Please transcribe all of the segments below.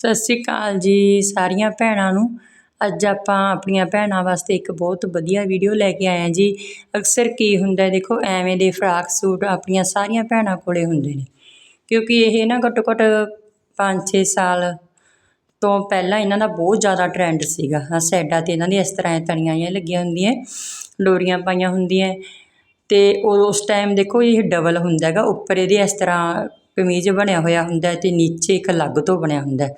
ਸਤਿ ਸ਼੍ਰੀ ਅਕਾਲ ਜੀ ਸਾਰੀਆਂ ਭੈਣਾਂ ਨੂੰ। ਅੱਜ ਆਪਾਂ ਆਪਣੀਆਂ ਭੈਣਾਂ ਵਾਸਤੇ ਇੱਕ ਬਹੁਤ ਵਧੀਆ ਵੀਡੀਓ ਲੈ ਕੇ ਆਏ ਹਾਂ ਜੀ। ਅਕਸਰ ਕੀ ਹੁੰਦਾ ਦੇਖੋ ਐਵੇਂ ਦੇ ਫਰਾਕ ਸੂਟ ਆਪਣੀਆਂ ਸਾਰੀਆਂ ਭੈਣਾਂ ਕੋਲੇ ਹੁੰਦੇ ਨੇ। ਕਿਉਂਕਿ ਇਹ ਨਾ ਘੱਟੋ ਘੱਟ 5-6 ਸਾਲ ਤੋਂ ਪਹਿਲਾਂ ਇਹਨਾਂ ਦਾ ਬਹੁਤ ਜ਼ਿਆਦਾ ਟਰੈਂਡ ਸੀਗਾ। ਹਾਂ ਸਾਈਡਾਂ 'ਤੇ ਇਹਨਾਂ ਦੀ ਇਸ ਤਰ੍ਹਾਂ ਤਣੀਆਂ ਜਿਹੀਆਂ ਲੱਗੀਆਂ ਹੁੰਦੀਆਂ ਡੋਰੀਆਂ ਪਾਈਆਂ ਹੁੰਦੀਆਂ। ਅਤੇ ਉਸ ਟਾਈਮ ਦੇਖੋ ਇਹ ਡਬਲ ਹੁੰਦਾ ਹੈਗਾ। ਉੱਪਰ ਇਹਦੇ ਇਸ ਤਰ੍ਹਾਂ ਕਮੀਜ਼ ਬਣਿਆ ਹੋਇਆ ਹੁੰਦਾ ਅਤੇ ਨੀਚੇ ਇੱਕ ਅਲੱਗ ਤੋਂ ਬਣਿਆ ਹੁੰਦਾ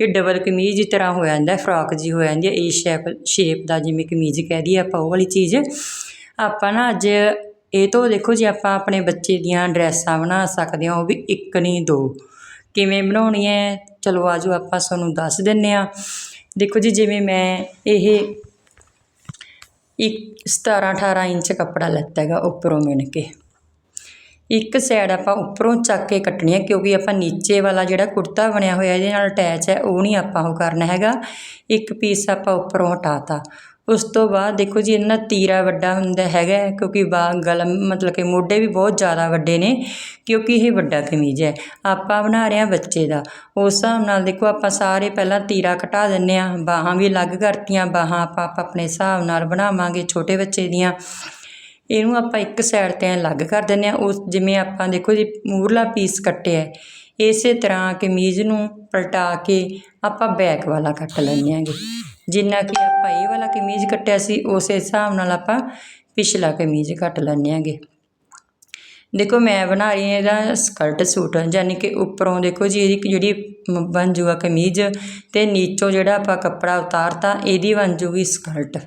ਇਹ ਡਬਲ ਕਮੀਜ਼ ਤਰ੍ਹਾਂ ਹੋ ਜਾਂਦਾ ਫਰਾਕ ਜੀ ਹੋ ਜਾਂਦੀ ਹੈ ਏ ਸ਼ੇਪ ਸ਼ੇਪ ਦਾ ਜਿਵੇਂ ਕਮੀਜ਼ ਕਹਿ ਦਈਏ ਆਪਾਂ, ਉਹ ਵਾਲੀ ਚੀਜ਼। ਆਪਾਂ ਨਾ ਅੱਜ ਇਹ ਤੋਂ ਦੇਖੋ ਜੀ, ਆਪਾਂ ਆਪਣੇ ਬੱਚੇ ਦੀਆਂ ਡਰੈਸਾਂ ਬਣਾ ਸਕਦੇ ਹਾਂ, ਉਹ ਵੀ ਇੱਕ ਨਹੀਂ, ਦੋ। ਕਿਵੇਂ ਬਣਾਉਣੀ ਹੈ? ਚਲੋ ਆਜੋ ਆਪਾਂ ਤੁਹਾਨੂੰ ਦੱਸ ਦਿੰਨੇ ਆ ਦੇਖੋ ਜੀ, ਜਿਵੇਂ ਮੈਂ ਇਹ ਇੱਕ 17 18 ਇੰਚ ਕੱਪੜਾ ਲੈਤਾ ਹੈਗਾ, ਉੱਪਰੋਂ ਮਿਣ ਕੇ। ਇੱਕ ਸਾਈਡ ਆਪਾਂ ਉੱਪਰੋਂ ਚੱਕ ਕੇ ਕੱਟਣੀ ਹੈ, ਕਿਉਂਕਿ ਆਪਾਂ ਨੀਚੇ ਵਾਲਾ ਜਿਹੜਾ ਕੁੜਤਾ ਬਣਿਆ ਹੋਇਆ, ਇਹਦੇ ਨਾਲ ਅਟੈਚ ਹੈ, ਉਹ ਨਹੀਂ ਆਪਾਂ ਉਹ ਕਰਨਾ ਹੈਗਾ। ਇੱਕ ਪੀਸ ਆਪਾਂ ਉੱਪਰੋਂ ਹਟਾਤਾ। ਉਸ ਤੋਂ ਬਾਅਦ ਦੇਖੋ ਜੀ ਇਹਨਾਂ ਤੀਰਾ ਵੱਡਾ ਹੁੰਦਾ ਹੈਗਾ, ਕਿਉਂਕਿ ਬਾ ਗਲ ਮਤਲਬ ਕਿ ਮੋਢੇ ਵੀ ਬਹੁਤ ਜ਼ਿਆਦਾ ਵੱਡੇ ਨੇ, ਕਿਉਂਕਿ ਇਹ ਵੱਡਾ ਕਮੀਜ਼ ਹੈ। ਆਪਾਂ ਬਣਾ ਰਹੇ ਹਾਂ ਬੱਚੇ ਦਾ। ਉਸ ਹਿਸਾਬ ਨਾਲ ਦੇਖੋ, ਆਪਾਂ ਸਾਰੇ ਪਹਿਲਾਂ ਤੀਰਾ ਘਟਾ ਦਿੰਨੇ ਆ ਬਾਹਾਂ ਵੀ ਅਲੱਗ ਕਰਤੀਆਂ, ਬਾਹਾਂ ਆਪਾਂ ਆਪਾਂ ਆਪਣੇ ਹਿਸਾਬ ਨਾਲ ਬਣਾਵਾਂਗੇ, ਛੋਟੇ ਬੱਚੇ ਦੀਆਂ। ਇਹਨੂੰ ਆਪਾਂ ਇੱਕ ਸਾਈਡ 'ਤੇ ਅਲੱਗ ਕਰ ਦਿੰਦੇ ਆ ਉਸ ਜਿਵੇਂ ਆਪਾਂ ਦੇਖੋ ਜੀ ਮੂਹਰਲਾ ਪੀਸ ਕੱਟਿਆ ਇਸੇ ਤਰ੍ਹਾਂ ਕਮੀਜ਼ ਨੂੰ ਪਲਟਾ ਕੇ ਆਪਾਂ ਬੈਕ ਵਾਲਾ ਕੱਟ ਲੈਂਦੇ ਆਂਗੇ ਜਿੰਨਾ ਕਿ ਆਪਾਂ ਇਹ ਵਾਲਾ ਕਮੀਜ਼ ਕੱਟਿਆ ਸੀ, ਉਸੇ ਹਿਸਾਬ ਨਾਲ ਆਪਾਂ ਪਿਛਲਾ ਕਮੀਜ਼ ਕੱਟ ਲੈਂਦੇ ਆਂਗੇ ਦੇਖੋ ਮੈਂ ਬਣਾ ਰਹੀ ਹਾਂ ਇਹਦਾ ਸਕਰਟ ਸੂਟ ਯਾਨੀ ਕਿ ਉੱਪਰੋਂ ਦੇਖੋ ਜੀ ਇਹਦੀ ਜਿਹੜੀ ਬਣ ਜੂਗਾ ਕਮੀਜ਼ ਤੇ ਨੀਚੋਂ ਜਿਹੜਾ ਆਪਾਂ ਕੱਪੜਾ ਉਤਾਰਤਾ, ਇਹਦੀ ਬਣ ਜੂਗੀ ਸਕਰਟ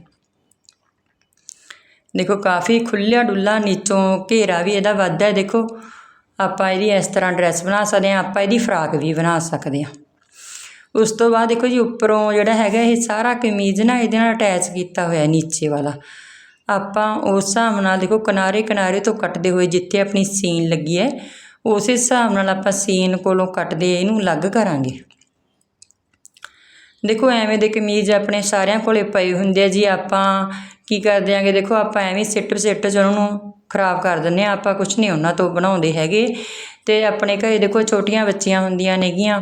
ਦੇਖੋ ਕਾਫੀ ਖੁੱਲਿਆ ਡੁੱਲਾ ਨੀਚੋਂ ਘੇਰਾ ਵੀ ਇਹਦਾ ਵੱਧਦਾ ਹੈ। ਦੇਖੋ ਆਪਾਂ ਇਹਦੀ ਇਸ ਤਰ੍ਹਾਂ ਡਰੈਸ ਬਣਾ ਸਕਦੇ ਹਾਂ, ਆਪਾਂ ਇਹਦੀ ਫਰਾਕ ਵੀ ਬਣਾ ਸਕਦੇ ਹਾਂ। ਉਸ ਤੋਂ ਬਾਅਦ ਦੇਖੋ ਜੀ ਉੱਪਰੋਂ ਜਿਹੜਾ ਹੈਗਾ ਇਹ ਸਾਰਾ ਕਮੀਜ਼ ਨਾ ਇਹਦੇ ਨਾਲ ਅਟੈਚ ਕੀਤਾ ਹੋਇਆ ਨੀਚੇ ਵਾਲਾ। ਆਪਾਂ ਉਸ ਹਿਸਾਬ ਨਾਲ ਦੇਖੋ ਕਿਨਾਰੇ ਕਿਨਾਰੇ ਤੋਂ ਕੱਟਦੇ ਹੋਏ ਜਿੱਥੇ ਆਪਣੀ ਸੀਨ ਲੱਗੀ ਹੈ, ਉਸੇ ਹਿਸਾਬ ਨਾਲ ਆਪਾਂ ਸੀਨ ਕੋਲੋਂ ਕੱਟਦੇ ਇਹਨੂੰ ਅਲੱਗ ਕਰਾਂਗੇ। ਦੇਖੋ, ਐਵੇਂ ਦੇ ਕਮੀਜ਼ ਆਪਣੇ ਸਾਰਿਆਂ ਕੋਲੇ ਪਏ ਹੁੰਦੇ ਆ ਜੀ, ਆਪਾਂ ਕੀ ਕਰਦੇ ਆਂਗੇ? ਦੇਖੋ, ਆਪਾਂ ਐਵੇਂ ਸਿੱਟ ਸਿੱਟ ਚ ਉਹਨਾਂ ਨੂੰ ਖਰਾਬ ਕਰ ਦਿੰਦੇ ਆ, ਆਪਾਂ ਕੁਝ ਨਹੀਂ ਉਹਨਾਂ ਤੋਂ ਬਣਾਉਂਦੇ ਹੈਗੇ। ਤੇ ਆਪਣੇ ਘਰੇ ਦੇਖੋ, ਛੋਟੀਆਂ ਬੱਚੀਆਂ ਹੁੰਦੀਆਂ ਨੇਗੀਆਂ।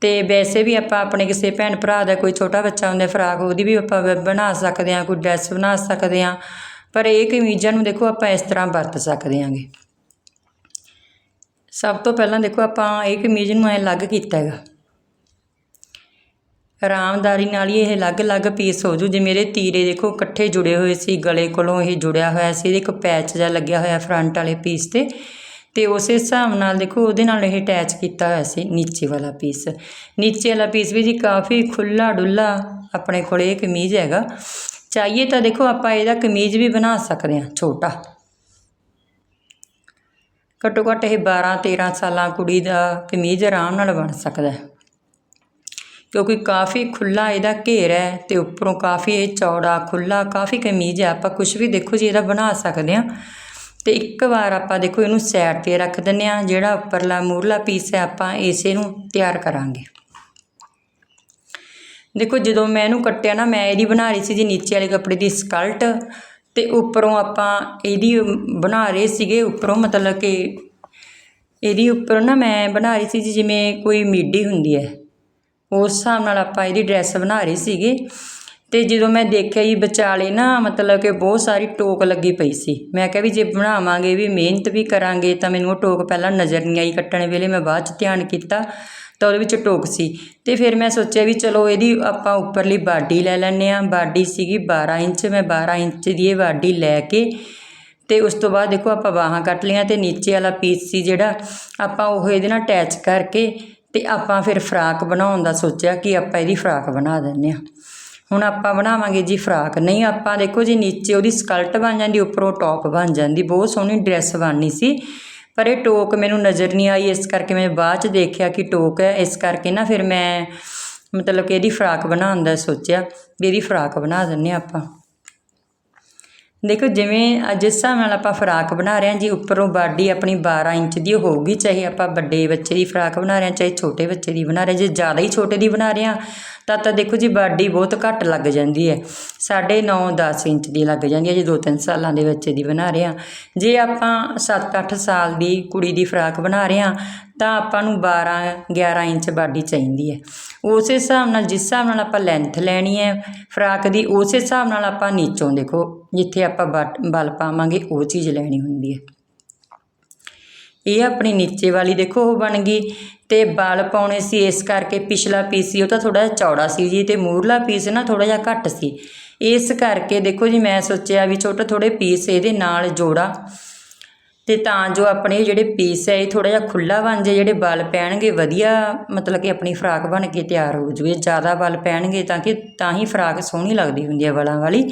ਤੇ ਵੈਸੇ ਵੀ ਆਪਾਂ ਆਪਣੇ ਕਿਸੇ ਭੈਣ ਭਰਾ ਦਾ ਕੋਈ ਛੋਟਾ ਬੱਚਾ ਹੁੰਦਾ, ਫਰਾਕ ਉਹਦੀ ਵੀ ਆਪਾਂ ਬਣਾ ਸਕਦੇ ਹਾਂ ਕੋਈ ਡਰੈਸ ਬਣਾ ਸਕਦੇ ਹਾਂ ਪਰ ਇਹ ਕਮੀਜ਼ਾਂ ਨੂੰ ਦੇਖੋ, ਆਪਾਂ ਇਸ ਤਰ੍ਹਾਂ ਵਰਤ ਸਕਦੇ ਆਂਗੇ। ਸਭ ਤੋਂ ਪਹਿਲਾਂ ਦੇਖੋ, ਆਪਾਂ ਇਹ ਕਮੀਜ਼ ਨੂੰ ਐ ਅਲੱਗ ਕੀਤਾ ਹੈਗਾ। ਆਰਾਮਦਾਰੀ ਨਾਲ ਹੀ ਇਹ ਅਲੱਗ-ਅਲੱਗ ਪੀਸ ਹੋ ਜੂ। ਜੇ ਮੇਰੇ ਤੀਰੇ ਦੇਖੋ ਇਕੱਠੇ ਜੁੜੇ ਹੋਏ ਸੀ, ਗਲੇ ਕੋਲੋਂ ਇਹ ਜੁੜਿਆ ਹੋਇਆ ਸੀ, ਇਹਦੇ ਇੱਕ ਪੈਚ ਜਿਹਾ ਲੱਗਿਆ ਹੋਇਆ ਫਰੰਟ ਵਾਲੇ ਪੀਸ ਤੇ। ਤੇ ਉਸੇ ਹਿਸਾਬ ਨਾਲ ਦੇਖੋ ਉਹਦੇ ਨਾਲ ਇਹ ਅਟੈਚ ਕੀਤਾ ਹੋਇਆ ਸੀ ਨੀਚੇ ਵਾਲਾ ਪੀਸ ਨੀਚੇ ਵਾਲਾ ਪੀਸ ਵੀ ਜੀ ਕਾਫੀ ਖੁੱਲਾ ਡੁੱਲਾ ਆਪਣੇ ਕੋਲ ਇਹ ਕਮੀਜ਼ ਹੈਗਾ। ਚਾਹੀਏ ਤਾਂ ਦੇਖੋ ਆਪਾਂ ਇਹਦਾ ਕਮੀਜ਼ ਵੀ ਬਣਾ ਸਕਦੇ ਹਾਂ, ਛੋਟਾ। ਘੱਟੋ ਘੱਟ ਇਹ 12 13 ਸਾਲਾਂ ਕੁੜੀ ਦਾ ਕਮੀਜ਼ ਆਰਾਮ ਨਾਲ ਬਣ ਸਕਦਾ ਹੈ। ਕਿਉਂਕਿ ਕਾਫੀ ਖੁੱਲ੍ਹਾ ਇਹਦਾ ਘੇਰ ਹੈ ਅਤੇ ਉੱਪਰੋਂ ਕਾਫੀ ਇਹ ਚੌੜਾ, ਖੁੱਲ੍ਹਾ, ਕਾਫੀ ਕਮੀਜ਼ ਹੈ। ਆਪਾਂ ਕੁਛ ਵੀ ਦੇਖੋ ਜੀ ਇਹਦਾ ਬਣਾ ਸਕਦੇ ਹਾਂ। ਅਤੇ ਇੱਕ ਵਾਰ ਆਪਾਂ ਦੇਖੋ ਇਹਨੂੰ ਸਾਈਡ ਤੇ ਰੱਖ ਦਿੰਦੇ ਹਾਂ, ਜਿਹੜਾ ਉੱਪਰਲਾ, ਮੂਹਰਲਾ ਪੀਸ ਹੈ, ਆਪਾਂ ਇਸੇ ਨੂੰ ਤਿਆਰ ਕਰਾਂਗੇ। ਦੇਖੋ ਜਦੋਂ ਮੈਂ ਇਹਨੂੰ ਕੱਟਿਆ ਨਾ, ਮੈਂ ਇਹਦੀ ਬਣਾ ਰਹੀ ਸੀ ਜੀ ਨੀਚੇ ਵਾਲੇ ਕੱਪੜੇ ਦੀ ਸਕਲਟ ਤੇ ਉੱਪਰੋਂ ਆਪਾਂ ਇਹਦੀ ਬਣਾ ਰਹੇ ਸੀਗੇ, ਉੱਪਰੋਂ ਮਤਲਬ ਕਿ ਇਹਦੀ ਉੱਪਰ ਨਾ ਮੈਂ ਬਣਾ ਰਹੀ ਸੀ ਜੀ, ਜਿਵੇਂ ਕੋਈ ਮੀਡੀ ਹੁੰਦੀ ਹੈ। ਉਸ ਹਿਸਾਬ ਨਾਲ ਆਪਾਂ ਇਹਦੀ ਡਰੈਸ ਬਣਾ ਰਹੇ ਸੀਗੇ। ਅਤੇ ਜਦੋਂ ਮੈਂ ਦੇਖਿਆ ਜੀ ਵਿਚਾਲੇ ਨਾ ਮਤਲਬ ਕਿ ਬਹੁਤ ਸਾਰੀ ਟੋਕ ਲੱਗੀ ਪਈ ਸੀ। ਮੈਂ ਕਿਹਾ ਵੀ ਜੇ ਬਣਾਵਾਂਗੇ, ਵੀ ਮਿਹਨਤ ਵੀ ਕਰਾਂਗੇ, ਤਾਂ ਮੈਨੂੰ ਉਹ ਟੋਕ ਪਹਿਲਾਂ ਨਜ਼ਰ ਨਹੀਂ ਆਈ। ਕੱਟਣ ਵੇਲੇ ਮੈਂ ਬਾਅਦ ਚ ਧਿਆਨ ਕੀਤਾ, ਤਾਂ ਉਹਦੇ ਵਿੱਚ ਟੋਕ ਸੀ। ਅਤੇ ਫਿਰ ਮੈਂ ਸੋਚਿਆ ਵੀ ਚਲੋ ਇਹਦੀ ਆਪਾਂ ਉੱਪਰਲੀ ਬਾਡੀ ਲੈ ਲੈਂਦੇ ਹਾਂ। ਬਾਡੀ ਸੀਗੀ 12 ਇੰਚ, ਮੈਂ 12 ਇੰਚ ਦੀ ਇਹ ਬਾਡੀ ਲੈ ਕੇ ਤੇ ਉਸ ਤੋਂ ਬਾਅਦ ਦੇਖੋ ਆਪਾਂ ਬਾਹਾਂ ਕੱਟ ਲਈਆਂ ਤੇ ਨੀਚੇ ਵਾਲਾ ਪੀਸ ਸੀ ਜਿਹੜਾ, ਆਪਾਂ ਉਹ ਇਹਦੇ ਨਾਲ ਅਟੈਚ ਕਰਕੇ ਤੇ ਆਪਾਂ ਫਿਰ ਫਰਾਕ ਬਣਾਉਣ ਦਾ ਸੋਚਿਆ ਕਿ ਆਪਾਂ ਇਹਦੀ ਫਰਾਕ ਬਣਾ ਦਿੰਨੇ ਆ ਹੁਣ ਆਪਾਂ ਬਣਾਵਾਂਗੇ ਜੀ ਫਰਾਕ। ਨਹੀਂ, ਆਪਾਂ ਦੇਖੋ ਜੀ, ਨੀਚੇ ਉਹਦੀ ਸਕਲਟ ਬਣ ਜਾਂਦੀ, ਉੱਪਰੋਂ ਟੌਪ ਬਣ ਜਾਂਦੀ। ਬਹੁਤ ਸੋਹਣੀ ਡਰੈਸ ਬਣਨੀ ਸੀ, ਪਰ ਇਹ ਟੋਕ ਮੈਨੂੰ ਨਜ਼ਰ ਨਹੀਂ ਆਈ। ਇਸ ਕਰਕੇ ਮੈਂ ਬਾਅਦ ਚ ਦੇਖਿਆ ਕਿ ਟੋਕ ਹੈ। ਇਸ ਕਰਕੇ ਨਾ ਫਿਰ ਮੈਂ ਮਤਲਬ ਕਿ ਇਹਦੀ ਫਰਾਕ ਬਣਾਉਣ ਦਾ ਸੋਚਿਆ ਵੀ ਇਹਦੀ ਫਰਾਕ ਬਣਾ ਦਿੰਨੇ ਆ ਆਪਾਂ। ਦੇਖੋ, ਜਿਵੇਂ ਜਿਸ ਹਿਸਾਬ ਨਾਲ ਆਪਾਂ ਫਰਾਕ ਬਣਾ ਰਹੇ ਹਾਂ, ਜੀ ਉੱਪਰੋਂ ਬਾਡੀ ਆਪਣੀ 12 ਇੰਚ ਦੀ ਹੋਊਗੀ, ਚਾਹੇ ਆਪਾਂ ਵੱਡੇ ਬੱਚੇ ਦੀ ਫਰਾਕ ਬਣਾ ਰਹੇ ਹਾਂ, ਚਾਹੇ ਛੋਟੇ ਬੱਚੇ ਦੀ ਬਣਾ ਰਹੇ ਹਾਂ, ਜੇ ਜ਼ਿਆਦਾ ਹੀ ਛੋਟੇ ਦੀ ਬਣਾ ਰਹੇ ਹਾਂ ਤਾਂ ਤਾਂ ਦੇਖੋ ਜੀ ਬਾਡੀ ਬਹੁਤ ਘੱਟ ਲੱਗ ਜਾਂਦੀ ਹੈ। ਸਾਢੇ ਨੌ 10 ਇੰਚ ਦੀ ਲੱਗ ਜਾਂਦੀ ਹੈ ਜੇ 2-3 ਸਾਲਾਂ ਦੇ ਬੱਚੇ ਦੀ ਬਣਾ ਰਹੇ ਹਾਂ। ਜੇ ਆਪਾਂ 7-8 ਸਾਲ ਦੀ ਕੁੜੀ ਦੀ ਫਰਾਕ ਬਣਾ ਰਹੇ ਹਾਂ, ਤਾਂ ਆਪਾਂ ਨੂੰ 12-11 ਇੰਚ ਬਾਡੀ ਚਾਹੀਦੀ ਹੈ। ਉਸੇ ਹਿਸਾਬ ਨਾਲ ਜਿਸ ਹਿਸਾਬ ਨਾਲ ਆਪਾਂ ਲੈਂਥ ਲੈਣੀ ਹੈ ਫਰਾਕ ਦੀ, ਉਸੇ ਹਿਸਾਬ ਨਾਲ ਆਪਾਂ ਨੀਚੋਂ ਦੇਖੋ, ਜਿੱਥੇ ਆਪਾਂ ਬਟ- ਬਲ ਪਾਵਾਂਗੇ, ਉਹ ਚੀਜ਼ ਲੈਣੀ ਹੁੰਦੀ ਹੈ। ਇਹ ਆਪਣੀ ਨੀਚੇ ਵਾਲੀ ਦੇਖੋ, ਉਹ ਬਣ ਗਈ। ਅਤੇ ਬਲ ਪਾਉਣੇ ਸੀ, ਇਸ ਕਰਕੇ ਪਿਛਲਾ ਪੀਸ ਸੀ, ਉਹ ਤਾਂ ਥੋੜ੍ਹਾ ਜਿਹਾ ਚੌੜਾ ਸੀ ਜੀ ਅਤੇ ਮੂਰਲਾ ਪੀਸ ਨਾ ਥੋੜ੍ਹਾ ਜਿਹਾ ਘੱਟ ਸੀ। ਇਸ ਕਰਕੇ ਦੇਖੋ ਜੀ ਮੈਂ ਸੋਚਿਆ ਵੀ ਛੋਟੇ ਥੋੜ੍ਹੇ ਪੀਸ ਇਹਦੇ ਨਾਲ ਜੋੜਾ। ਅਤੇ ਤਾਂ ਜੋ ਆਪਣੇ ਜਿਹੜੇ ਪੀਸ ਹੈ, ਇਹ ਥੋੜ੍ਹਾ ਜਿਹਾ ਖੁੱਲ੍ਹਾ ਬਣ ਜਾਏ, ਜਿਹੜੇ ਬਲ ਪੈਣਗੇ, ਵਧੀਆ ਮਤਲਬ ਕਿ ਆਪਣੀ ਫਰਾਕ ਬਣ ਕੇ ਤਿਆਰ ਹੋ ਜੂਏ ਜ਼ਿਆਦਾ ਬਲ ਪੈਣਗੇ ਤਾਂ ਕਿ, ਤਾਂ ਹੀ ਫਰਾਕ ਸੋਹਣੀ ਲੱਗਦੀ ਹੁੰਦੀ ਹੈ ਬਲਾਂ ਵਾਲੀ।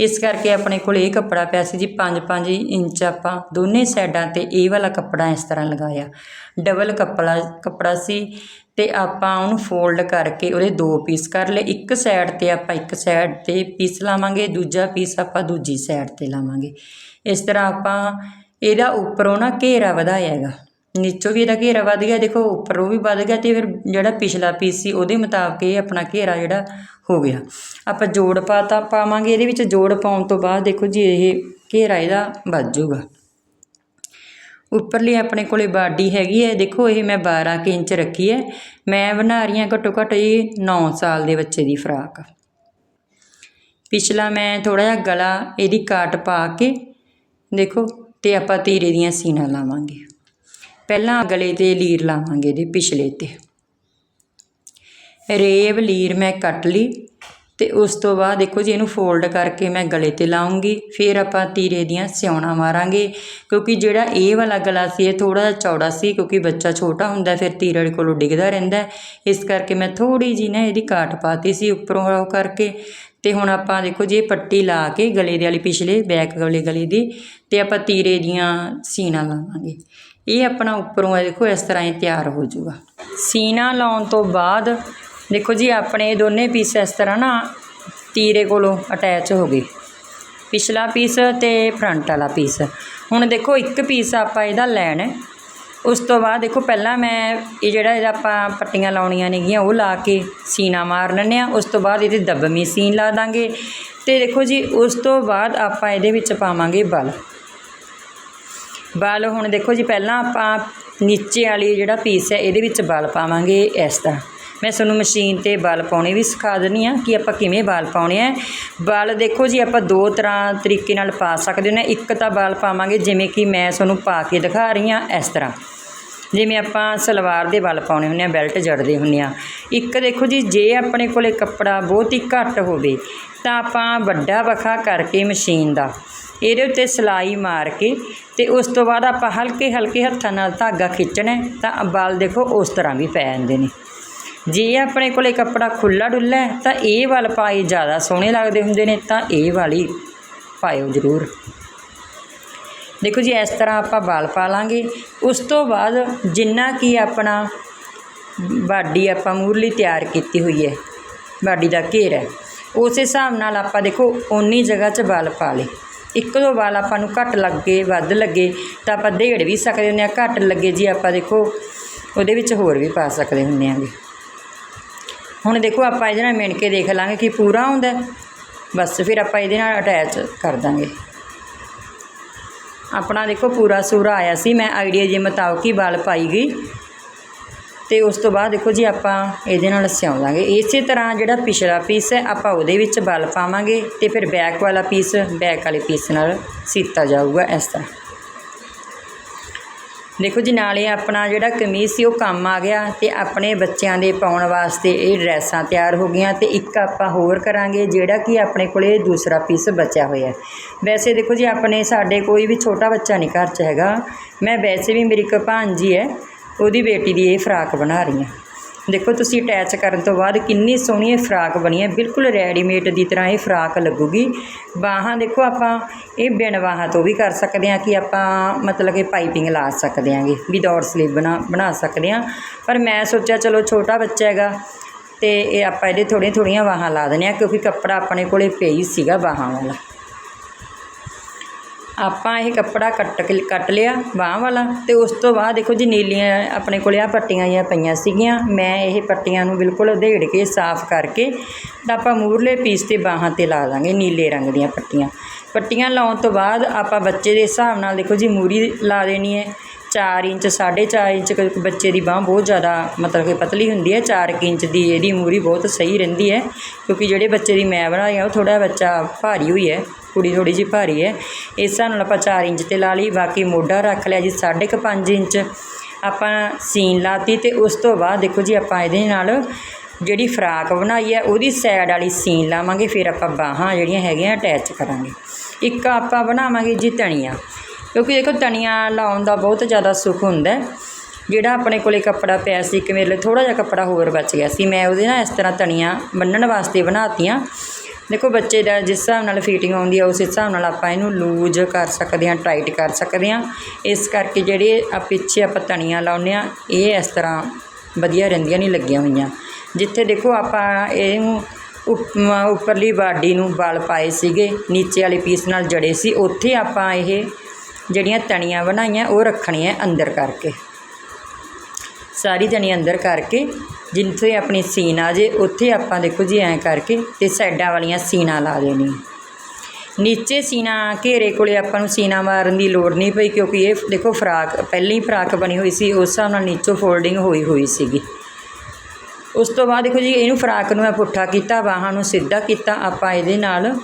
ਇਸ ਕਰਕੇ ਆਪਣੇ ਕੋਲ ਇਹ ਕੱਪੜਾ ਪਿਆ ਸੀ ਜੀ 5-5 ਇੰਚ ਆਪਾਂ ਦੋਨੇ ਸਾਈਡਾਂ ਤੇ ਇਹ ਵਾਲਾ ਕੱਪੜਾ ਇਸ ਤਰ੍ਹਾਂ ਲਗਾਇਆ। ਡਬਲ ਕੱਪੜਾ ਕੱਪੜਾ ਸੀ ਤੇ ਆਪਾਂ ਉਹਨੂੰ ਫੋਲਡ ਕਰਕੇ ਉਹਦੇ ਦੋ ਪੀਸ ਕਰ ਲਏ। ਇੱਕ ਸਾਈਡ ਤੇ ਆਪਾਂ ਇੱਕ ਸਾਈਡ ਤੇ ਪੀਸ ਲਾਵਾਂਗੇ, ਦੂਜਾ ਪੀਸ ਆਪਾਂ ਦੂਜੀ ਸਾਈਡ ਤੇ ਲਾਵਾਂਗੇ। ਇਸ ਤਰ੍ਹਾਂ ਆਪਾਂ ਇਹਦਾ ਉੱਪਰੋਂ ਨਾ ਘੇਰਾ ਵਧਾਇਆ ਹੈਗਾ। ਨੀਚੋਂ ਵੀ ਇਹਦਾ ਘੇਰਾ ਵੱਧ ਗਿਆ, ਦੇਖੋ ਉੱਪਰੋਂ ਵੀ ਵੱਧ ਗਿਆ ਅਤੇ ਫਿਰ ਜਿਹੜਾ ਪਿਛਲਾ ਪੀਸ ਸੀ ਉਹਦੇ ਮੁਤਾਬਕ ਇਹ ਆਪਣਾ ਘੇਰਾ ਜਿਹੜਾ ਹੋ ਗਿਆ। ਆਪਾਂ ਜੋੜ ਪਾਤਾ ਪਾਵਾਂਗੇ, ਇਹਦੇ ਵਿੱਚ ਜੋੜ ਪਾਉਣ ਤੋਂ ਬਾਅਦ ਦੇਖੋ ਜੀ ਇਹ ਘੇਰਾ ਇਹਦਾ ਵੱਧ ਜਾਊਗਾ। ਉੱਪਰਲੀ ਆਪਣੇ ਕੋਲੇ ਬਾਡੀ ਹੈਗੀ ਹੈ, ਦੇਖੋ ਇਹ ਮੈਂ 12 ਕੁ ਇੰਚ ਰੱਖੀ ਹੈ। ਮੈਂ ਬਣਾ ਰਹੀ ਹਾਂ ਘੱਟੋ ਘੱਟ ਇਹ 9 ਸਾਲ ਦੇ ਬੱਚੇ ਦੀ ਫਰਾਕ। ਪਿਛਲਾ ਮੈਂ ਥੋੜਾ ਜਿਹਾ ਗਲਾ ਇਹਦੀ ਕਾਟ ਪਾ ਕੇ ਦੇਖੋ ਅਤੇ ਆਪਾਂ ਤੀਰੇ ਦੀਆਂ ਸੀਣਾ ਲਾਵਾਂਗੇ। ਪਹਿਲਾਂ ਗਲੇ ਤੇ ਲੀਰ ਲਾਵਾਂਗੇ ਇਹਦੇ ਪਿਛਲੇ ਤੇ। ਰੇਵ ਲੀਰ ਮੈਂ ਕੱਟ ਲਈ ਅਤੇ ਉਸ ਤੋਂ ਬਾਅਦ ਦੇਖੋ ਜੀ ਇਹਨੂੰ ਫੋਲਡ ਕਰਕੇ ਮੈਂ ਗਲੇ ਤੇ ਲਾਉਂਗੀ, ਫਿਰ ਆਪਾਂ ਤੀਰੇ ਦੀਆਂ ਸਿਉਣਾ ਮਾਰਾਂਗੇ। ਕਿਉਂਕਿ ਜਿਹੜਾ ਇਹ ਵਾਲਾ ਗਲਾ ਸੀ, ਇਹ ਥੋੜਾ ਜਿਹਾ ਚੌੜਾ ਸੀ, ਕਿਉਂਕਿ ਬੱਚਾ ਛੋਟਾ ਹੁੰਦਾ, ਫਿਰ ਤੀਰ ਵਾਲੇ ਕੋਲੋਂ ਡਿੱਗਦਾ ਰਹਿੰਦਾ। ਇਸ ਕਰਕੇ ਮੈਂ ਥੋੜੀ ਜੀ ਨਾ ਇਹਦੀ ਕਾਟ ਪਾਤੀ ਸੀ, ਉੱਪਰੋਂ ਉਹ ਕਰਕੇ। ਅਤੇ ਹੁਣ ਆਪਾਂ ਦੇਖੋ ਜੀ ਇਹ ਪੱਟੀ ਲਾ ਕੇ ਗਲੇ ਦੇ ਵਾਲੀ ਪਿਛਲੇ ਬੈਕ ਵਾਲੇ ਗਲੇ ਦੀ ਅਤੇ ਆਪਾਂ ਤੀਰੇ ਦੀਆਂ ਸੀਨਾ ਲਾਵਾਂਗੇ। ਇਹ ਆਪਣਾ ਉੱਪਰੋਂ ਹੈ ਦੇਖੋ ਇਸ ਤਰ੍ਹਾਂ ਹੀ ਤਿਆਰ ਹੋ ਜਾਊਗਾ। ਸੀਨਾ ਲਾਉਣ ਤੋਂ ਬਾਅਦ ਦੇਖੋ ਜੀ ਆਪਣੇ ਦੋਨੇ ਪੀਸ ਇਸ ਤਰ੍ਹਾਂ ਨਾ ਤੀਰੇ ਕੋਲੋਂ ਅਟੈਚ ਹੋ ਗਏ। ਪਿਛਲਾ ਪੀਸ ਤੇ ਫਰੰਟ ਵਾਲਾ ਪੀਸ ਹੁਣ ਦੇਖੋ ਇੱਕ ਪੀਸ ਆਪਾਂ ਇਹਦਾ ਲੈਣਾ ਉਸ ਤੋਂ ਬਾਅਦ ਦੇਖੋ ਪਹਿਲਾਂ ਮੈਂ ਇਹ ਜਿਹੜਾ ਇਹਦਾ ਆਪਾਂ ਪੱਟੀਆਂ ਲਾਉਣੀਆਂ ਨੇਗੀਆਂ ਉਹ ਲਾ ਕੇ ਸੀਨਾ ਮਾਰ ਲੈਂਦੇ ਆ ਉਸ ਤੋਂ ਬਾਅਦ ਇਹਦੇ ਦਬਮੀ ਸੀਨ ਲਾ ਦਾਂਗੇ। ਤੇ ਦੇਖੋ ਜੀ, ਉਸ ਤੋਂ ਬਾਅਦ ਆਪਾਂ ਇਹਦੇ ਵਿੱਚ ਪਾਵਾਂਗੇ ਬਲ। ਬਲ ਹੁਣ ਦੇਖੋ ਜੀ, ਪਹਿਲਾਂ ਆਪਾਂ ਨੀਚੇ ਵਾਲੀ ਜਿਹੜਾ ਪੀਸ ਹੈ, ਇਹਦੇ ਵਿੱਚ ਬਲ ਪਾਵਾਂਗੇ ਇਸ ਤਰ੍ਹਾਂ। ਮੈਂ ਤੁਹਾਨੂੰ ਮਸ਼ੀਨ ਤੇ ਬਲ ਪਾਉਣੇ ਵੀ ਸਿਖਾ ਦਿੰਦੀ ਆ ਕਿ ਆਪਾਂ ਕਿਵੇਂ ਬਾਲ ਪਾਉਣੇ ਆ। ਬਲ ਦੇਖੋ ਜੀ, ਆਪਾਂ ਦੋ ਤਰ੍ਹਾਂ ਤਰੀਕੇ ਨਾਲ ਪਾ ਸਕਦੇ ਨੇ ਇੱਕ ਤਾਂ ਬਾਲ ਪਾਵਾਂਗੇ, ਜਿਵੇਂ ਕਿ ਮੈਂ ਤੁਹਾਨੂੰ ਪਾ ਕੇ ਦਿਖਾ ਰਹੀ ਆ ਇਸ ਤਰ੍ਹਾਂ। ਜਿਵੇਂ ਆਪਾਂ ਸਲਵਾਰ ਦੇ ਵੱਲ ਪਾਉਣੇ ਹੁੰਦੇ ਆ ਬੈਲਟ ਜੜਦੇ ਹੁੰਦੇ ਆ ਇੱਕ ਦੇਖੋ ਜੀ, ਜੇ ਆਪਣੇ ਕੋਲੇ ਕੱਪੜਾ ਬਹੁਤ ਹੀ ਘੱਟ ਹੋਵੇ, ਤਾਂ ਆਪਾਂ ਵੱਡਾ ਵਖਾ ਕਰਕੇ ਮਸ਼ੀਨ ਦਾ ਇਹਦੇ ਉੱਤੇ ਸਲਾਈ ਮਾਰ ਕੇ ਤੇ ਉਸ ਤੋਂ ਬਾਅਦ ਆਪਾਂ ਹਲਕੇ ਹਲਕੇ ਹੱਥਾਂ ਨਾਲ ਧਾਗਾ ਖਿੱਚਣਾ ਤਾਂ ਬਲ ਦੇਖੋ ਉਸ ਤਰ੍ਹਾਂ ਵੀ ਪੈ ਜਾਂਦੇ ਨੇ। ਜੇ ਆਪਣੇ ਕੋਲੇ ਕੱਪੜਾ ਖੁੱਲਾ ਡੁੱਲਾ ਤਾਂ ਇਹ ਵੱਲ ਪਾਏ ਜ਼ਿਆਦਾ ਸੋਹਣੇ ਲੱਗਦੇ ਹੁੰਦੇ ਨੇ, ਤਾਂ ਇਹ ਵਾਲੀ ਪਾਇਓ ਜ਼ਰੂਰ। ਦੇਖੋ ਜੀ ਇਸ ਤਰ੍ਹਾਂ ਆਪਾਂ ਵਾਲ ਪਾ ਲਾਂਗੇ। ਉਸ ਤੋਂ ਬਾਅਦ ਜਿੰਨਾ ਕੀ ਆਪਣਾ ਬਾਡੀ ਆਪਾਂ ਮੂਰਲੀ ਤਿਆਰ ਕੀਤੀ ਹੋਈ ਹੈ ਬਾਡੀ ਦਾ ਘੇਰਾ ਹੈ, ਉਸ ਹਿਸਾਬ ਨਾਲ ਆਪਾਂ ਦੇਖੋ ਓਨੀ ਜਗ੍ਹਾ 'ਚ ਵਾਲ ਪਾ ਲੇ ਇੱਕ ਦੋ ਵਾਲ ਆਪਾਂ ਨੂੰ ਘੱਟ ਲੱਗੇ ਵੱਧ ਲੱਗੇ ਤਾਂ ਆਪਾਂ ਢੇੜ ਵੀ ਸਕਦੇ ਹੁੰਦੇ ਆ ਘੱਟ ਲੱਗੇ ਜੀ ਆਪਾਂ ਦੇਖੋ ਉਹਦੇ ਵਿੱਚ ਹੋਰ ਵੀ ਪਾ ਸਕਦੇ ਹੁੰਦੇ ਆਂਗੇ ਹੁਣ ਦੇਖੋ ਆਪਾਂ ਇਹਦੇ ਨਾਲ ਮਿਣ ਕੇ ਦੇਖ ਲਾਂਗੇ ਕਿ ਪੂਰਾ ਹੁੰਦਾ ਬਸ ਫਿਰ ਆਪਾਂ ਇਹਦੇ ਨਾਲ ਅਟੈਚ ਕਰ ਦਾਂਗੇ। ਆਪਣਾ ਦੇਖੋ ਪੂਰਾ ਸੂਰਾ ਆਇਆ ਸੀ, ਮੈਂ ਆਈਡੀਆ ਜੇ ਮੁਤਾਬਕ ਹੀ ਵਾਲ ਪਾਈ ਗਈ। ਤੇ ਉਸ ਤੋਂ ਬਾਅਦ ਦੇਖੋ ਜੀ ਆਪਾਂ ਇਹਦੇ ਨਾਲ ਸਿਉਂ ਲਾਂਗੇ ਇਸੇ ਤਰ੍ਹਾਂ ਜਿਹੜਾ ਪਿਛਲਾ ਪੀਸ ਹੈ, ਆਪਾਂ ਉਹਦੇ ਵਿੱਚ ਬਲ ਪਾਵਾਂਗੇ ਤੇ ਫਿਰ ਬੈਕ ਵਾਲਾ ਪੀਸ ਬੈਕ ਵਾਲੇ ਪੀਸ ਨਾਲ ਸੀਤਾ ਜਾਊਗਾ ਇਸ ਤਰ੍ਹਾਂ। ਦੇਖੋ ਜੀ, ਨਾਲੇ ਆਪਣਾ ਜਿਹੜਾ ਕਮੀਜ਼ ਸੀ, ਉਹ ਕੰਮ ਆ ਗਿਆ ਤੇ ਆਪਣੇ ਬੱਚਿਆਂ ਦੇ ਪਾਉਣ ਵਾਸਤੇ ਇਹ ਡਰੈਸਾਂ ਤਿਆਰ ਹੋ ਗਈਆਂ ਤੇ ਇੱਕ ਆਪਾਂ ਹੋਰ ਕਰਾਂਗੇ, ਜਿਹੜਾ ਕਿ ਆਪਣੇ ਕੋਲੇ ਦੂਸਰਾ ਪੀਸ ਬਚਿਆ ਹੋਇਆ। ਵੈਸੇ ਦੇਖੋ ਜੀ, ਆਪਣੇ ਸਾਡੇ ਕੋਈ ਵੀ ਛੋਟਾ ਬੱਚਾ ਨਹੀਂ ਘਰ 'ਚ ਹੈਗਾ। ਮੈਂ ਵੈਸੇ ਵੀ, ਮੇਰੀ ਇੱਕ ਭਾਂਜੀ ਹੈ, ਉਹਦੀ ਬੇਟੀ ਦੀ ਇਹ ਫਰਾਕ ਬਣਾ ਰਹੀ ਹਾਂ। ਦੇਖੋ ਤੁਸੀਂ ਅਟੈਚ ਕਰਨ ਤੋਂ ਬਾਅਦ ਕਿੰਨੀ ਸੋਹਣੀ ਇਹ ਫਰਾਕ ਬਣੀ ਹੈ, ਬਿਲਕੁਲ ਰੈਡੀਮੇਡ ਦੀ ਤਰ੍ਹਾਂ ਇਹ ਫਰਾਕ ਲੱਗੂਗੀ। ਬਾਹਾਂ ਦੇਖੋ ਆਪਾਂ ਇਹ ਬਿਨ ਬਾਹਾਂ ਤੋਂ ਵੀ ਕਰ ਸਕਦੇ ਹਾਂ ਕਿ ਆਪਾਂ ਮਤਲਬ ਕਿ ਪਾਈਪਿੰਗ ਲਾ ਸਕਦੇ ਆਂਗੇ ਵਿਦਆਊਟ ਸਲੀਵ ਬਣਾ ਬਣਾ ਸਕਦੇ ਹਾਂ। ਪਰ ਮੈਂ ਸੋਚਿਆ ਚਲੋ ਛੋਟਾ ਬੱਚਾ ਹੈਗਾ ਤੇ ਇਹ ਆਪਾਂ ਇਹਦੇ ਥੋੜ੍ਹੀਆਂ ਥੋੜ੍ਹੀਆਂ ਬਾਹਾਂ ਲਾ ਦਿੰਦੇ ਹਾਂ, ਕਿਉਂਕਿ ਕੱਪੜਾ ਆਪਣੇ ਕੋਲੇ ਪਈ ਸੀਗਾ ਬਾਹਾਂ ਵਾਲਾ। ਆਪਾਂ ਇਹ ਕੱਪੜਾ ਕੱਟ ਕੇ ਕੱਟ ਲਿਆ ਬਾਂਹ ਵਾਲਾ ਤੇ ਉਸ ਤੋਂ ਬਾਅਦ ਦੇਖੋ ਜੀ ਨੀਲੀਆਂ ਆਪਣੇ ਕੋਲੇ ਆ ਪੱਟੀਆਂ ਜਿਹੀਆਂ ਪਈਆਂ ਸੀਗੀਆਂ। ਮੈਂ ਇਹ ਪੱਟੀਆਂ ਨੂੰ ਬਿਲਕੁਲ ਉਧੇੜ ਕੇ ਸਾਫ਼ ਕਰਕੇ ਤਾਂ ਆਪਾਂ ਮੂਰਲੇ ਪੀਸ ਤੇ ਬਾਹਾਂ ਤੇ ਲਾ ਦਾਂਗੇ ਨੀਲੇ ਰੰਗ ਦੀਆਂ ਪੱਟੀਆਂ। ਪੱਟੀਆਂ ਲਾਉਣ ਤੋਂ ਬਾਅਦ ਆਪਾਂ ਬੱਚੇ ਦੇ ਹਿਸਾਬ ਨਾਲ ਦੇਖੋ ਜੀ ਮੂਰੀ ਲਾ ਦੇਣੀ ਹੈ। 4 ਇੰਚ 4.5 ਇੰਚ ਬੱਚੇ ਦੀ ਬਾਹ ਬਹੁਤ ਜ਼ਿਆਦਾ ਮਤਲਬ ਕਿ ਪਤਲੀ ਹੁੰਦੀ ਹੈ। 4 ਇੰਚ ਦੀ ਇਹਦੀ ਮੂਰੀ ਬਹੁਤ ਸਹੀ ਰਹਿੰਦੀ ਹੈ ਕਿਉਂਕਿ ਜਿਹੜੇ ਬੱਚੇ ਦੀ ਮੈਂ ਬਣਾਈ ਆ ਉਹ ਥੋੜਾ ਬੱਚਾ ਭਾਰੀ ਹੋਈ ਹੈ। ਕੁੜੀ ਥੋੜੀ ਜਿਹੀ ਭਾਰੀ ਹੈ। ਇਸ ਹਿਸਾਬ ਨਾਲ ਆਪਾਂ 4 ਇੰਚ ਤੇ ਲਾ ਲਈ। ਬਾਕੀ ਮੋਢਾ ਰੱਖ ਲਿਆ ਜੀ 5.5 ਇੰਚ। ਆਪਾਂ ਸੀਨ ਲਾਤੀ ਤੇ ਉਸ ਤੋਂ ਬਾਅਦ ਦੇਖੋ ਜੀ ਆਪਾਂ ਇਹਦੇ ਨਾਲ ਜਿਹੜੀ ਫਰਾਕ ਬਣਾਈ ਹੈ, ਉਹਦੀ ਸਾਈਡ ਵਾਲੀ ਸੀਨ ਲਾਵਾਂਗੇ, ਫਿਰ ਆਪਾਂ ਬਾਹਾਂ ਜਿਹੜੀਆਂ ਹੈਗੀਆਂ ਅਟੈਚ ਕਰਾਂਗੇ। ਇੱਕ ਆਪਾਂ ਬਣਾਵਾਂਗੇ ਜੀ ਤਣੀਆਂ ਕਿਉਂਕਿ ਦੇਖੋ ਤਣੀਆਂ ਲਾਉਣ ਦਾ ਬਹੁਤ ਜ਼ਿਆਦਾ ਸੁੱਖ ਹੁੰਦਾ ਹੈ। ਜਿਹੜਾ ਆਪਣੇ ਕੋਲੇ ਕੱਪੜਾ ਪਿਆ ਸੀ ਕਿ ਮੇਰੇ ਲਈ ਥੋੜਾ ਜਿਹਾ ਕੱਪੜਾ ਹੋਰ ਬਚ ਗਿਆ ਸੀ। ਮੈਂ ਉਹਦੇ ਨਾਲ ਇਸ ਤਰ੍ਹਾਂ ਤਣੀਆਂ ਬੰਨਣ ਵਾਸਤੇ ਬਣਾਤੀਆਂ। ਦੇਖੋ ਬੱਚੇ ਦਾ ਜਿਸ ਹਿਸਾਬ ਨਾਲ ਫਿਟਿੰਗ ਆਉਂਦੀ ਆ, ਉਸ ਹਿਸਾਬ ਨਾਲ ਆਪਾਂ ਇਹਨੂੰ ਲੂਜ ਕਰ ਸਕਦੇ ਹਾਂ ਟਾਈਟ ਕਰ ਸਕਦੇ ਹਾਂ। ਇਸ ਕਰਕੇ ਜਿਹੜੇ ਆ ਪਿੱਛੇ ਆਪਾਂ ਤਣੀਆਂ ਲਾਉਂਦੇ ਹਾਂ, ਇਹ ਇਸ ਤਰ੍ਹਾਂ ਵਧੀਆ ਰਹਿੰਦੀਆਂ ਨਹੀਂ ਲੱਗੀਆਂ ਹੋਈਆਂ। ਜਿੱਥੇ ਦੇਖੋ ਆਪਾਂ ਇਹਨੂੰ ਉੱਪ- ਉੱਪਰਲੀ ਬਾਡੀ ਨੂੰ ਵਲ ਪਾਏ ਸੀਗੇ, ਨੀਚੇ ਵਾਲੇ ਪੀਸ ਨਾਲ ਜੜੇ ਸੀ, ਉੱਥੇ ਆਪਾਂ ਇਹ ਜਿਹੜੀਆਂ ਤਣੀਆਂ ਬਣਾਈਆਂ, ਉਹ ਰੱਖਣੀਆਂ ਅੰਦਰ ਕਰਕੇ। ਸਾਰੀ ਜਣੀ ਅੰਦਰ ਕਰਕੇ, ਜਿੱਥੇ ਆਪਣੀ ਸੀਨ ਆ ਜੇ, ਉੱਥੇ ਆਪਾਂ ਦੇਖੋ ਜੀ ਐਂ ਕਰਕੇ ਤੇ ਸਾਈਡਾਂ ਵਾਲੀਆਂ ਸੀਨਾ ਲਾ ਦੇਣੀ ਨੀਚੇ ਸੀਨਾ, ਘੇਰੇ ਕੋਲੇ ਆਪਾਂ ਨੂੰ ਸੀਨਾ ਮਾਰਨ ਦੀ ਲੋੜ ਨਹੀਂ ਪਈ ਕਿਉਂਕਿ ਇਹ ਦੇਖੋ ਫਰਾਕ, ਪਹਿਲਾਂ ਹੀ ਫਰਾਕ ਬਣੀ ਹੋਈ ਸੀ, ਉਸ ਹਿਸਾਬ ਨਾਲ ਨੀਚੋਂ ਫੋਲਡਿੰਗ ਹੋਈ ਹੋਈ ਸੀਗੀ। ਉਸ ਤੋਂ ਬਾਅਦ ਦੇਖੋ ਜੀ, ਇਹਨੂੰ ਫਰਾਕ ਨੂੰ ਮੈਂ ਪੁੱਠਾ ਕੀਤਾ, ਬਾਹਾਂ ਨੂੰ ਸਿੱਧਾ ਕੀਤਾ, ਆਪਾਂ ਇਹਦੇ ਨਾਲ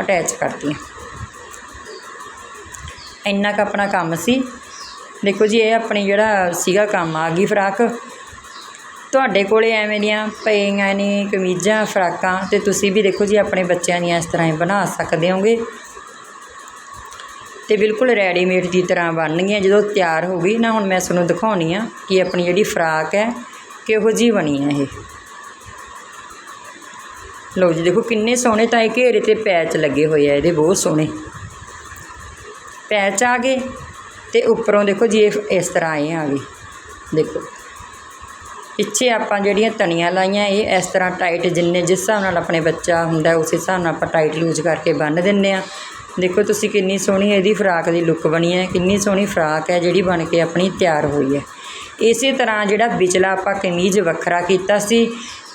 ਅਟੈਚ ਕਰਤੀਆਂ। ਇੰਨਾ ਕੁ ਆਪਣਾ ਕੰਮ ਸੀ। ਦੇਖੋ ਜੀ, ਇਹ ਆਪਣੀ ਜਿਹੜਾ ਸੀਗਾ ਕੰਮ, ਆ ਗਈ ਫਰਾਕ। ਤੁਹਾਡੇ ਕੋਲੇ ਐਵੇਂ ਦੀਆਂ ਪਈਆਂ ਨੇ ਕਮੀਜ਼ਾਂ, ਫਰਾਕਾਂ, ਤੇ ਤੁਸੀਂ ਵੀ ਦੇਖੋ ਜੀ, ਆਪਣੇ ਬੱਚਿਆਂ ਦੀਆਂ ਇਸ ਤਰ੍ਹਾਂ ਹੀ ਬਣਾ ਸਕਦੇ ਹੋਗੇ। ਤੇ ਬਿਲਕੁਲ ਰੈਡੀਮੇਡ ਦੀ ਤਰ੍ਹਾਂ ਬਣਨਗੀਆਂ, ਜਦੋਂ ਤਿਆਰ ਹੋ ਗਈ। ਨਾ ਹੁਣ ਮੈਂ ਤੁਹਾਨੂੰ ਦਿਖਾਉਣੀ ਆ ਕਿ ਆਪਣੀ ਜਿਹੜੀ ਫਰਾਕ ਹੈ, ਕਿਹੋ ਜੀ ਬਣੀ ਹੈ ਇਹ। ਲਓ ਜੀ, ਦੇਖੋ ਕਿੰਨੇ ਸੋਹਣੇ, ਤਾਂ ਇਹ ਘੇਰੇ ਤੇ ਪੈਚ ਲੱਗੇ ਹੋਏ ਆ, ਇਹਦੇ ਬਹੁਤ ਸੋਹਣੇ। ਪੈਚ ਆ ਗਏ। ਤੇ ਉੱਪਰੋਂ ਦੇਖੋ ਜੀ ਇਹ ਇਸ ਤਰ੍ਹਾਂ ਆਏ ਆ ਗਏ ਦੇਖੋ। ਪਿੱਛੇ ਆਪਾਂ ਜਿਹੜੀਆਂ ਤਣੀਆਂ ਲਾਈਆਂ, ਇਹ ਇਸ ਤਰ੍ਹਾਂ ਟਾਈਟ ਜਿੰਨੇ ਜਿਸ ਹਿਸਾਬ ਨਾਲ ਆਪਣੇ ਬੱਚਾ ਹੁੰਦਾ, ਉਸ ਹਿਸਾਬ ਨਾਲ ਆਪਾਂ ਟਾਈਟ ਲੂਜ਼ ਕਰਕੇ ਬੰਨ ਦਿੰਨੇ ਆ ਦੇਖੋ ਤੁਸੀਂ ਕਿੰਨੀ ਸੋਹਣੀ ਇਹਦੀ ਫਰਾਕ ਦੀ ਲੁੱਕ ਬਣੀ ਹੈ, ਕਿੰਨੀ ਸੋਹਣੀ ਫਰਾਕ ਹੈ ਜਿਹੜੀ ਬਣ ਕੇ ਆਪਣੀ ਤਿਆਰ ਹੋਈ ਹੈ। ਇਸੇ ਤਰ੍ਹਾਂ ਜਿਹੜਾ ਵਿਚਲਾ ਆਪਾਂ ਕਮੀਜ਼ ਵੱਖਰਾ ਕੀਤਾ ਸੀ,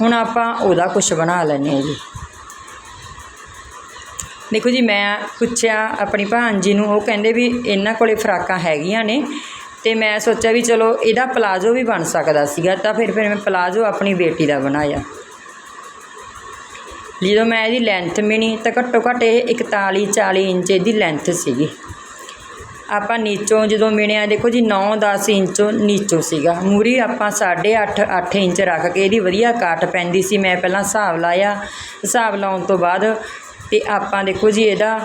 ਹੁਣ ਆਪਾਂ ਉਹਦਾ ਕੁਝ ਬਣਾ ਲੈਂਦੇ ਹਾਂ ਜੀ। ਦੇਖੋ ਜੀ, ਮੈਂ ਪੁੱਛਿਆ ਆਪਣੀ ਭਾਂਜੀ ਨੂੰ, ਉਹ ਕਹਿੰਦੇ ਵੀ ਇਹਨਾਂ ਕੋਲੇ ਫਰਾਕਾਂ ਹੈਗੀਆਂ ਨੇ ਤੇ ਮੈਂ ਸੋਚਿਆ ਵੀ ਚਲੋ ਇਹਦਾ ਪਲਾਜ਼ੋ ਵੀ ਬਣ ਸਕਦਾ ਸੀਗਾ, ਤਾਂ ਫਿਰ ਫਿਰ ਮੈਂ ਪਲਾਜ਼ੋ ਆਪਣੀ ਬੇਟੀ ਦਾ ਬਣਾਇਆ। ਜਦੋਂ ਮੈਂ ਇਹਦੀ ਲੈਂਥ ਮਿਣੀ, ਤਾਂ ਘੱਟੋ ਘੱਟ ਇਹ 41 40 ਇੰਚ ਇਹਦੀ ਲੈਂਥ ਸੀਗੀ। ਆਪਾਂ ਨੀਚੋਂ ਜਦੋਂ ਮਿਣਿਆ, ਦੇਖੋ ਜੀ 9-10 ਇੰਚੋਂ ਨੀਚੋਂ ਸੀਗਾ। ਮੂਰੀ ਆਪਾਂ 8.5 8 ਇੰਚ ਰੱਖ ਕੇ ਇਹਦੀ ਵਧੀਆ ਕਾਟ ਪੈਂਦੀ ਸੀ। ਮੈਂ ਪਹਿਲਾਂ ਹਿਸਾਬ ਲਾਇਆ। ਹਿਸਾਬ ਲਾਉਣ ਤੋਂ ਬਾਅਦ ਤੇ ਆਪਾਂ ਦੇਖੋ ਜੀ ਇਹਦਾ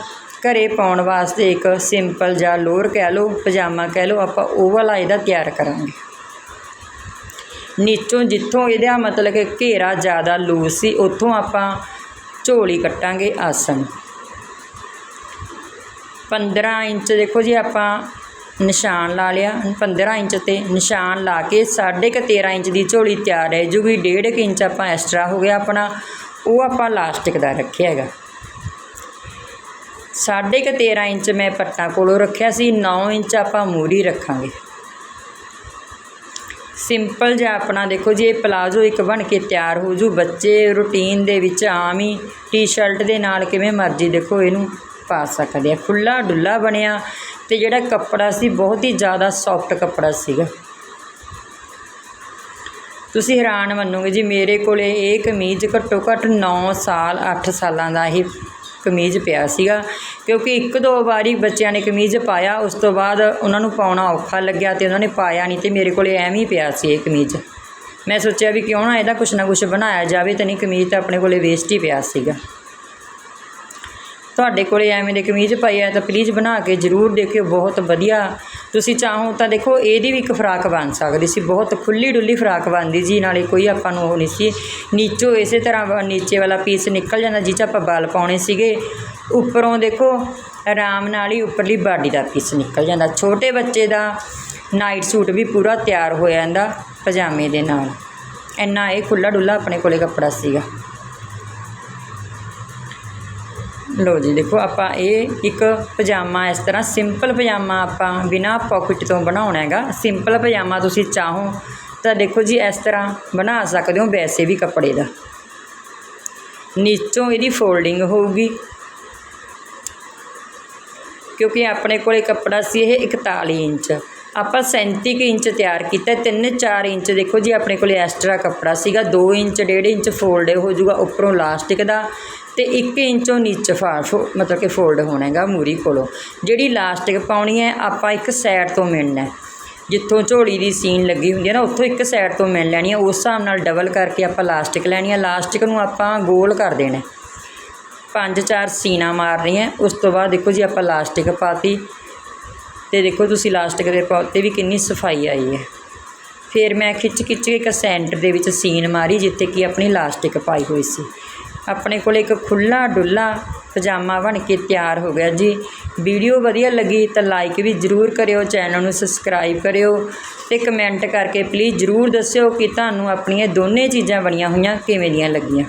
ਘਰੇ ਪਾਉਣ ਵਾਸਤੇ ਇੱਕ ਸਿੰਪਲ ਜਾਂ ਲੋਅਰ ਕਹਿ ਲਓ, ਪਜਾਮਾ ਕਹਿ ਲਓ, ਆਪਾਂ ਉਹ ਵਾਲਾ ਇਹਦਾ ਤਿਆਰ ਕਰਾਂਗੇ। ਨੀਚੋਂ ਜਿੱਥੋਂ ਇਹਦਾ ਮਤਲਬ ਕਿ ਘੇਰਾ ਜ਼ਿਆਦਾ ਲੂਜ਼ ਸੀ, ਉੱਥੋਂ ਆਪਾਂ ਝੋਲੀ ਕੱਟਾਂਗੇ ਆਸਣ। 15 ਇੰਚ ਦੇਖੋ ਜੀ ਆਪਾਂ ਨਿਸ਼ਾਨ ਲਾ ਲਿਆ 15 ਇੰਚ ਤੇ ਨਿਸ਼ਾਨ ਲਾ ਕੇ ਸਾਢੇ ਕੁ 13 ਇੰਚ ਦੀ ਝੋਲੀ ਤਿਆਰ ਰਹਿ ਜੂਗੀ, ਡੇਢ ਕੁ ਇੰਚ ਆਪਾਂ ਐਕਸਟਰਾ ਹੋ ਗਿਆ ਆਪਣਾ, ਉਹ ਆਪਾਂ ਲਾਸਟਿਕ ਦਾ ਰੱਖਿਆ ਹੈਗਾ। ਸਾਢੇ ਕੁ 13 ਇੰਚ ਮੈਂ ਪੱਟਾਂ ਕੋਲੋਂ ਰੱਖਿਆ ਸੀ 9 ਇੰਚ ਆਪਾਂ ਮੂਰੀ ਰੱਖਾਂਗੇ। ਸਿੰਪਲ ਜਿਹਾ ਆਪਣਾ ਦੇਖੋ ਜੀ, ਇਹ ਪਲਾਜ਼ੋ ਇੱਕ ਬਣ ਕੇ ਤਿਆਰ ਹੋ ਜੂ। ਬੱਚੇ ਰੂਟੀਨ ਦੇ ਵਿੱਚ ਆਮ ਹੀ ਟੀ-ਸ਼ਰਟ ਦੇ ਨਾਲ ਕਿਵੇਂ ਮਰਜ਼ੀ ਦੇਖੋ ਇਹਨੂੰ ਪਾ ਸਕਦੇ ਆ। ਖੁੱਲਾ ਡੁੱਲਾ ਬਣਿਆ ਤੇ ਜਿਹੜਾ ਕੱਪੜਾ ਸੀ, ਬਹੁਤ ਹੀ ਜ਼ਿਆਦਾ ਸੌਫਟ ਕੱਪੜਾ ਸੀਗਾ। ਤੁਸੀਂ ਹੈਰਾਨ ਮੰਨੋਗੇ ਜੀ, ਮੇਰੇ ਕੋਲੇ ਇਹ ਕਮੀਜ਼ ਘੱਟੋ ਘੱਟ 9 ਸਾਲ 8 ਸਾਲਾਂ ਦਾ ਇਹ ਕਮੀਜ਼ ਪਿਆ ਸੀਗਾ, ਕਿਉਂਕਿ ਇੱਕ ਦੋ ਵਾਰੀ ਬੱਚਿਆਂ ਨੇ ਕਮੀਜ਼ ਪਾਇਆ, ਉਸ ਤੋਂ ਬਾਅਦ ਉਹਨਾਂ ਨੂੰ ਪਾਉਣਾ ਔਖਾ ਲੱਗਿਆ ਤੇ ਉਹਨਾਂ ਨੇ ਪਾਇਆ ਨਹੀਂ ਤੇ ਮੇਰੇ ਕੋਲੇ ਐਵੇਂ ਹੀ ਪਿਆ ਸੀ ਇਹ ਕਮੀਜ਼। ਮੈਂ ਸੋਚਿਆ ਵੀ ਕਿਉਂ ਨਾ ਇਹਦਾ ਕੁਛ ਨਾ ਕੁਛ ਬਣਾਇਆ ਜਾਵੇ ਤਾਂ ਨਹੀਂ ਕਮੀਜ਼ ਤਾਂ ਆਪਣੇ ਕੋਲੇ ਵੇਸਟ ਹੀ ਪਿਆ ਸੀਗਾ। ਤੁਹਾਡੇ ਕੋਲੇ ਐਵੇਂ ਦੇ ਕਮੀਜ਼ ਪਾਈ ਹੈ ਤਾਂ ਪਲੀਜ਼ ਬਣਾ ਕੇ ਜ਼ਰੂਰ ਦੇਖਿਓ, ਬਹੁਤ ਵਧੀਆ। ਤੁਸੀਂ ਚਾਹੋ ਤਾਂ ਦੇਖੋ, ਇਹਦੀ ਵੀ ਇੱਕ ਫਰਾਕ ਬਣ ਸਕਦੀ ਸੀ, ਬਹੁਤ ਖੁੱਲੀ ਡੁੱਲੀ ਫਰਾਕ ਬਣਦੀ ਜੀ ਨਾਲੇ ਕੋਈ ਆਪਾਂ ਨੂੰ ਉਹ ਨਹੀਂ ਸੀ। ਨੀਚੋਂ ਇਸੇ ਤਰ੍ਹਾਂ ਨੀਚੇ ਵਾਲਾ ਪੀਸ ਨਿਕਲ ਜਾਂਦਾ ਜਿਹ 'ਚ ਆਪਾਂ ਬਲ ਪਾਉਣੇ ਸੀਗੇ। ਉੱਪਰੋਂ ਦੇਖੋ, ਆਰਾਮ ਨਾਲ ਹੀ ਉੱਪਰਲੀ ਬਾਡੀ ਦਾ ਪੀਸ ਨਿਕਲ ਜਾਂਦਾ। ਛੋਟੇ ਬੱਚੇ ਦਾ ਨਾਈਟ ਸੂਟ ਵੀ ਪੂਰਾ ਤਿਆਰ ਹੋ ਜਾਂਦਾ ਪਜਾਮੇ ਦੇ ਨਾਲ। ਇੰਨਾ ਇਹ ਖੁੱਲਾ ਡੁੱਲਾ ਆਪਣੇ ਕੋਲੇ ਕੱਪੜਾ ਸੀਗਾ। ਲਓ ਜੀ, ਦੇਖੋ ਆਪਾਂ ਇਹ ਇੱਕ ਪਜਾਮਾ ਇਸ ਤਰ੍ਹਾਂ ਸਿੰਪਲ ਪਜਾਮਾ ਆਪਾਂ ਬਿਨਾ ਪਾਕਟ ਤੋਂ ਬਣਾਉਣਾ ਹੈਗਾ। ਸਿੰਪਲ ਪਜਾਮਾ ਤੁਸੀਂ ਚਾਹੋ ਤਾਂ ਦੇਖੋ ਜੀ, ਇਸ ਤਰ੍ਹਾਂ ਬਣਾ ਸਕਦੇ ਹੋ ਵੈਸੇ ਵੀ ਕੱਪੜੇ ਦਾ। ਨੀਚੋਂ ਇਹਦੀ ਫੋਲਡਿੰਗ ਹੋਊਗੀ। ਕਿਉਂਕਿ ਆਪਣੇ ਕੋਲੇ ਕੱਪੜਾ ਸੀ ਇਹ 41 ਇੰਚ। ਆਪਾਂ 37 ਕੁ ਇੰਚ ਤਿਆਰ ਕੀਤਾ 3-4 ਇੰਚ ਦੇਖੋ ਜੀ, ਆਪਣੇ ਕੋਲੇ ਐਕਸਟਰਾ ਕੱਪੜਾ ਸੀਗਾ। 2 ਇੰਚ 1.5 ਇੰਚ ਫੋਲਡ ਹੋ ਜਾਊਗਾ, ਉੱਪਰੋਂ ਲਾਸਟਿਕ ਦਾ। ਤੇ 1 ਇੰਚੋਂ ਨੀਚੇ ਫਾ ਫੋ- ਮਤਲਬ ਕਿ ਫੋਲਡ ਹੋਣਾ ਹੈਗਾ ਮੂਰੀ ਕੋਲੋਂ। ਜਿਹੜੀ ਲਾਸਟਿਕ ਪਾਉਣੀ ਹੈ, ਆਪਾਂ ਇੱਕ ਸਾਈਡ ਤੋਂ ਮਿਲਣਾ ਹੈ। ਜਿੱਥੋਂ ਝੋਲੀ ਦੀ ਸੀਨ ਲੱਗੀ ਹੁੰਦੀ ਹੈ ਨਾ, ਉੱਥੋਂ ਇੱਕ ਸਾਈਡ ਤੋਂ ਮਿਲ ਲੈਣੀ ਹੈ। ਉਸ ਹਿਸਾਬ ਨਾਲ ਡਬਲ ਕਰਕੇ ਆਪਾਂ ਲਾਸਟਿਕ ਲੈਣੀ ਹੈ। ਲਾਸਟਿਕ ਨੂੰ ਆਪਾਂ ਗੋਲ ਕਰ ਦੇਣਾ ਪੰਜ ਚਾਰ ਸੀਨਾ ਮਾਰਨੀਆਂ ਉਸ ਤੋਂ ਬਾਅਦ ਦੇਖੋ ਜੀ ਆਪਾਂ ਲਾਸਟਿਕ ਪਾਤੀ। ਤੇ ਦੇਖੋ ਤੁਸੀਂ ਲਾਸਟਿਕ ਦੇ ਪਾ ਵੀ ਕਿੰਨੀ ਸਫ਼ਾਈ ਆਈ ਹੈ। ਫਿਰ ਮੈਂ ਖਿੱਚ ਖਿੱਚ ਕੇ ਇੱਕ ਸੈਂਟਰ ਦੇ ਵਿੱਚ ਸੀਨ ਮਾਰੀ, ਜਿੱਥੇ ਕਿ ਆਪਣੀ ਲਾਸਟਿਕ ਪਾਈ ਹੋਈ ਸੀ। ਆਪਣੇ ਕੋਲ ਇੱਕ ਖੁੱਲਾ ਡੁੱਲਾ ਪਜਾਮਾ ਬਣ ਕੇ ਤਿਆਰ ਹੋ ਗਿਆ ਜੀ। ਵੀਡੀਓ ਵਧੀਆ ਲੱਗੀ ਤਾਂ ਲਾਈਕ ਵੀ ਜ਼ਰੂਰ ਕਰਿਓ ਚੈਨਲ ਨੂੰ ਸਬਸਕ੍ਰਾਈਬ ਕਰਿਓ ਤੇ ਕਮੈਂਟ ਕਰਕੇ ਪਲੀਜ਼ ਜ਼ਰੂਰ ਦੱਸਿਓ ਕਿ ਤੁਹਾਨੂੰ ਆਪਣੀਆਂ ਦੋਨੇ ਚੀਜ਼ਾਂ ਬਣੀਆਂ ਹੋਈਆਂ ਕਿਵੇਂ ਦੀਆਂ ਲੱਗੀਆਂ।